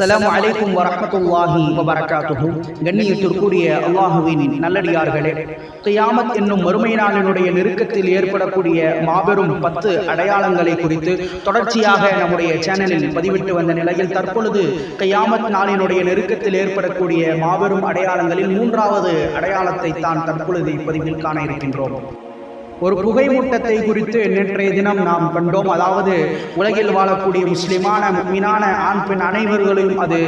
அஸ்லாம் வலைக்கும் வரமத்துல்லாஹி வபரகாத்துஹு. கண்ணியத்திற்குரிய அல்லாஹுவின் நல்லடியார்களே கியாமத் என்னும் மறுமை நாளினுடைய நெருக்கத்தில் ஏற்படக்கூடிய மாபெரும் பத்து அடையாளங்களை குறித்து தொடர்ச்சியாக நம்முடைய சேனலில் பதிவிட்டு வந்த நிலையில் தற்பொழுது கியாமத் நாளினுடைய நெருக்கத்தில் ஏற்படக்கூடிய மாபெரும் அடையாளங்களில் மூன்றாவது அடையாளத்தை தான் தற்பொழுது இப்பதிவில் காண இருக்கின்றோம். ஒரு புகைமூட்டத்தை குறித்து நேற்றைய தினம் நாம் கண்டோம். அதாவது உலகில் வாழக்கூடிய முஸ்லிமான மீனான ஆண் பெண் அனைவர்களையும் அது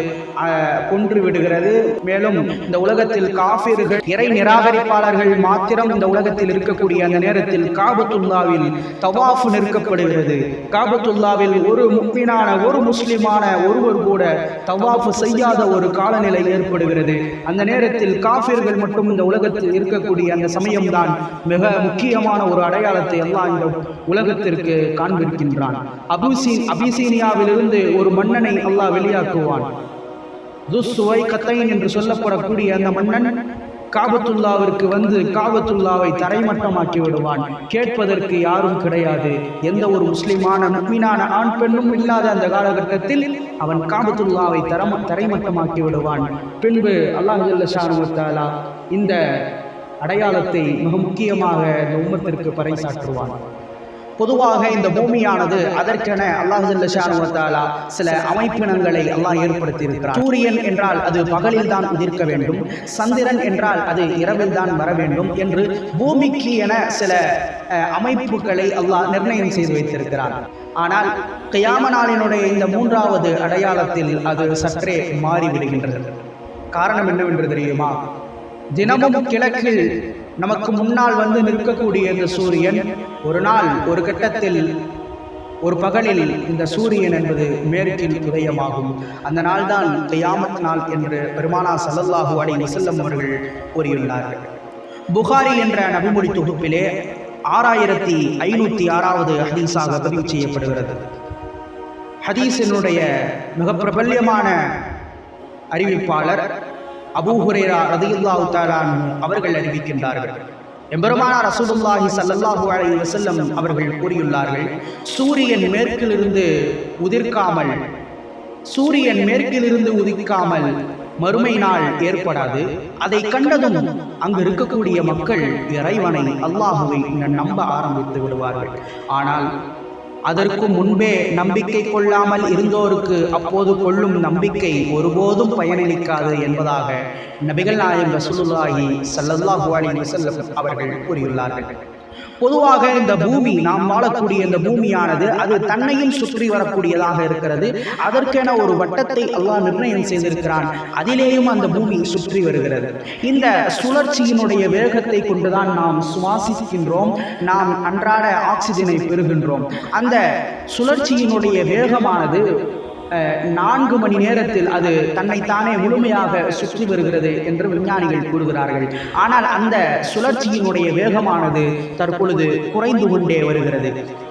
கொன்று விடுகிறது. மேலும் இந்த உலகத்தில் காபிர்கள் இறை நிராகரிப்பாளர்கள் மாத்திரம் இந்த உலகத்தில் இருக்கக்கூடிய அந்த நேரத்தில் காபத்துல்லாவில் தவாஃப் நிற்கப்படுகிறது. காபத்துல்லாவில் ஒரு முக்மீனான ஒரு முஸ்லிமான ஒருவர் கூட தவாஃப் செய்யாத ஒரு காலநிலை ஏற்படுகிறது. அந்த நேரத்தில் காபிர்கள் மட்டும் இந்த உலகத்தில் இருக்கக்கூடிய அந்த சமயம்தான் மிக முக்கியமான ஒரு அடையாளத்தை எல்லாம் இந்த உலகத்திற்கு காண்பிருக்கின்றான் அபுசி அபிசீனியாவிலிருந்து ஒரு மன்னனை அல்லாஹ் வெளியாக்குவான். துஸ்வை கத்தைன் என்று சொல்லப்படக்கூடிய அந்த மன்னன் காபத்துல்லாவிற்கு வந்து காபத்துல்லாவை தரைமட்டமாக்கி விடுவான் கேட்பதற்கு யாரும் கிடையாது. எந்த ஒரு முஸ்லிமான முக்மீனான ஆண் பெண்ணும் இல்லாத அந்த காலகட்டத்தில் அவன் காபத்துல்லாவை தரம தரைமட்டமாக்கி விடுவான் பின்பு அல்லாஹ் ஷானுவத்தாலா இந்த அடையாளத்தை மிக முக்கியமாக இந்த உம்மத்திற்கு பறைசாற்றுவான். பொதுவாக இந்த பூமியானது அதற்கென அல்லாஹ் ஷானுவத்தாலா சில அமைப்பினங்களை அல்லாஹ் ஏற்படுத்தி இருக்கிறார் சூரியன் என்றால் அது பகலில் தான் உதிர்க்க வேண்டும் சந்திரன் என்றால் அது இரவில் தான் வர வேண்டும் என்று பூமிக்கு என சில அஹ், அமைப்புகளை அல்லாஹ் நிர்ணயம் செய்து வைத்திருக்கிறார் ஆனால் கியாம நாளினுடைய இந்த மூன்றாவது அடையாளத்தில் அது சற்றே மாறிவிடுகின்றது. காரணம் என்னவென்று தெரியுமா? தினமும் கிழக்கில் நமக்கு முன்னால் வந்து நிற்கக்கூடிய இந்த சூரியன் ஒரு நாள் ஒரு கட்டத்தில் ஒரு பகலில் இந்த சூரியன் என்பது மேற்கில் உதயமாகும். அந்த நாள்தான் கையாமத் நாள் என்று பெருமானா சல்லல்லாஹு அலைஹி வஸல்லம் அவர்கள் கூறியுள்ளார்கள். புகாரி என்ற நபிமொழி தொகுப்பிலே ஆறாயிரத்தி ஐநூற்றி ஆறாவது ஹதீஸாக பதிவு செய்யப்படுகிறது. ஹதீஸினுடைய மிக பிரபல்யமான அறிவிப்பாளர் அபூஹுரேரா ரதியுல்லாஹு தாலான் அவர்கள் அறிவிக்கின்றார்கள். எம்பெருமானார் ரசூலுல்லாஹி சல்லல்லாஹு அலைஹி வசல்லம் அவர்கள் கூறியுள்ளார்கள் சூரியன் மேற்கிலிருந்து உதிர்க்காமல் சூரியன் மேற்கிலிருந்து உதிக்காமல் மறுமை நாள் ஏற்படாது. அதை கண்டதும் அங்கு இருக்கக்கூடிய மக்கள் இறைவனை அல்லாஹுவை நம்ப ஆரம்பித்து விடுவார்கள். ஆனால் அதற்கு முன்பே நம்பிக்கை கொள்ளாமல் இருந்தோருக்கு அப்போது கொள்ளும் நம்பிக்கை ஒருபோதும் பயனளிக்காது என்பதாக நபிகள் நாயகம் ரசூலுல்லாஹி சல்லல்லாஹு அலைஹி வஸல்லம் அவர்கள் கூறியுள்ளார்கள். பொதுவாக இந்த பூமி நாம் வாழக்கூடிய இந்த பூமியானது அது தன்னையும் சுற்றி வரக்கூடியதாக இருக்கிறது. அதற்கென ஒரு வட்டத்தை அல்லாஹ் நிர்ணயம் செய்திருக்கிறான். அதிலேயும் அந்த பூமி சுற்றி வருகிறது. இந்த சுழற்சியினுடைய வேகத்தை கொண்டுதான் நாம் சுவாசிக்கின்றோம். நாம் அன்றாட ஆக்சிஜனை பெறுகின்றோம். அந்த சுழற்சியினுடைய வேகமானது நான்கு மணி நேரத்தில் அது தன்னைத்தானே முழுமையாக சுற்றி வருகிறது என்று விஞ்ஞானிகள் கூறுகிறார்கள். ஆனால் அந்த சுழற்சியினுடைய வேகமானது தற்பொழுது குறைந்து கொண்டே வருகிறது.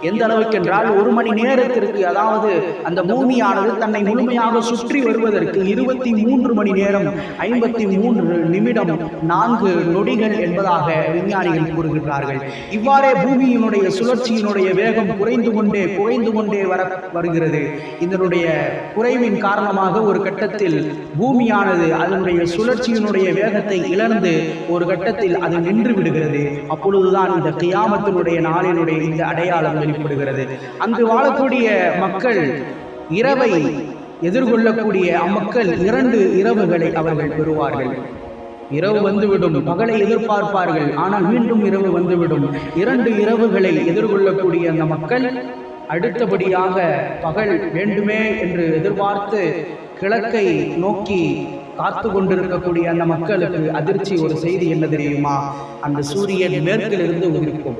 எந்த அளவுக்கு என்றால் ஒரு மணி நேரத்திற்கு அதாவது அந்த பூமியானது தன்னை முழுமையாக சுற்றி வருவதற்கு இருபத்தி மூன்று மணி நேரம் ஐம்பத்தி மூன்று நிமிடம் நான்கு நொடிகள் என்பதாக விஞ்ஞானிகள் கூறுகிறார்கள் இவ்வாறே பூமியினுடைய சுழற்சியினுடைய வேகம் குறைந்து கொண்டே குறைந்து கொண்டே வர வருகிறது. இதனுடைய குறைவின் காரணமாக ஒரு கட்டத்தில் பூமியானது அதனுடைய சுழற்சியினுடைய வேகத்தை இழந்து ஒரு கட்டத்தில் அது நின்று விடுகிறது. அப்பொழுதுதான் இந்த கியாமத்தினுடைய நாளினுடைய இந்த அடையாளம் வெளிப்படுகிறது. அங்கு வாழக்கூடிய மக்கள் இரவை எதிர்கொள்ளக்கூடிய அம்மக்கள் இரண்டு இரவுகளை அவர்கள் பெறுவார்கள். இரவு வந்துவிடும் பகலை எதிர்பார்ப்பார்கள் ஆனால் மீண்டும் இரவு வந்துவிடும். இரண்டு இரவுகளை எதிர்கொள்ளக்கூடிய அந்த மக்கள் அடுத்தபடியாக பகல் வேண்டுமே என்று எதிர்பார்த்து கிழக்கை நோக்கி காத்து கொண்டிருக்கக்கூடிய அந்த மக்களுக்கு அதிர்ச்சி ஒரு செய்தி என்ன தெரியுமா? அந்த சூரியன் மேற்கிலிருந்து உதிர்க்கும்.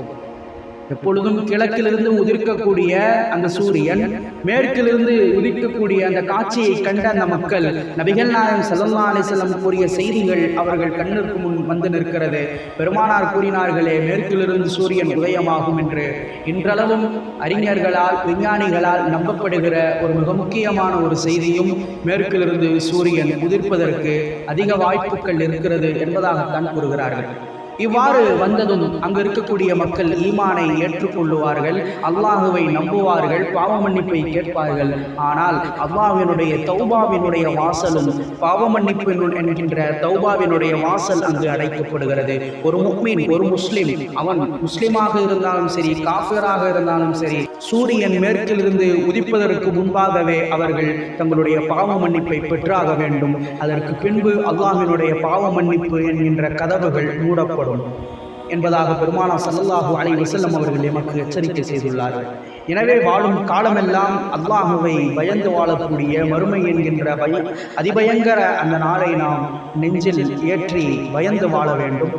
எப்பொழுதும் கிழக்கிலிருந்து உதிர்க்கக்கூடிய அந்த சூரியன் மேற்கிலிருந்து உதிக்கக்கூடிய அந்த காட்சியை கண்ட அந்த மக்கள் நபிகள் நாயம் சல்லா அலைஹி கூறிய செய்திகள் அவர்கள் கண்ணிற்கு முன் வந்து நிற்கிறது. பெருமானார் கூறினார்களே மேற்கிலிருந்து சூரியன் உதயமாகும் என்று. இன்றளவும் அறிஞர்களால் விஞ்ஞானிகளால் நம்பப்படுகிற ஒரு மிக முக்கியமான ஒரு செய்தியும் மேற்கிலிருந்து சூரியன் உதிர்ப்பதற்கு அதிக வாய்ப்புகள் இருக்கிறது என்பதாகத்தான் கூறுகிறார்கள். இவ்வாறு வந்ததும் அங்கு இருக்கக்கூடிய மக்கள் ஈமானை ஏற்றுக்கொள்ளுவார்கள் அல்லாஹுவை நம்புவார்கள் பாவ மன்னிப்பை கேட்பார்கள். ஆனால் அல்லாஹினுடைய தௌபாவினுடைய வாசலும் பாவ மன்னிப்பு என்கின்ற தௌபாவினுடைய வாசல் அங்கு அடைக்கப்படுகிறது. ஒரு முக்மீன் ஒரு முஸ்லிம் அவன் முஸ்லிமாக இருந்தாலும் சரி காஃபியராக இருந்தாலும் சரி சூரியன் மேற்கிலிருந்து உதிப்பதற்கு முன்பாகவே அவர்கள் தங்களுடைய பாவ மன்னிப்பை பெற்றாக வேண்டும். அதற்கு பின்பு அல்லாஹினுடைய பாவ மன்னிப்பு என்கின்ற கதவுகள் மூடப்படும். என்பதாக பெருமானா சல்லாஹூ அலைஹி வசல்லம் அவர்கள் எமக்கு எச்சரிக்கை செய்துள்ளார்கள் எனவே வாழும் காலமெல்லாம் அல்லாஹுவை பயந்து வாழக்கூடிய மறுமை என்கின்ற பய அதிபயங்கர அந்த நாளை நாம் நெஞ்சில் ஏற்றி பயந்து வாழ வேண்டும்.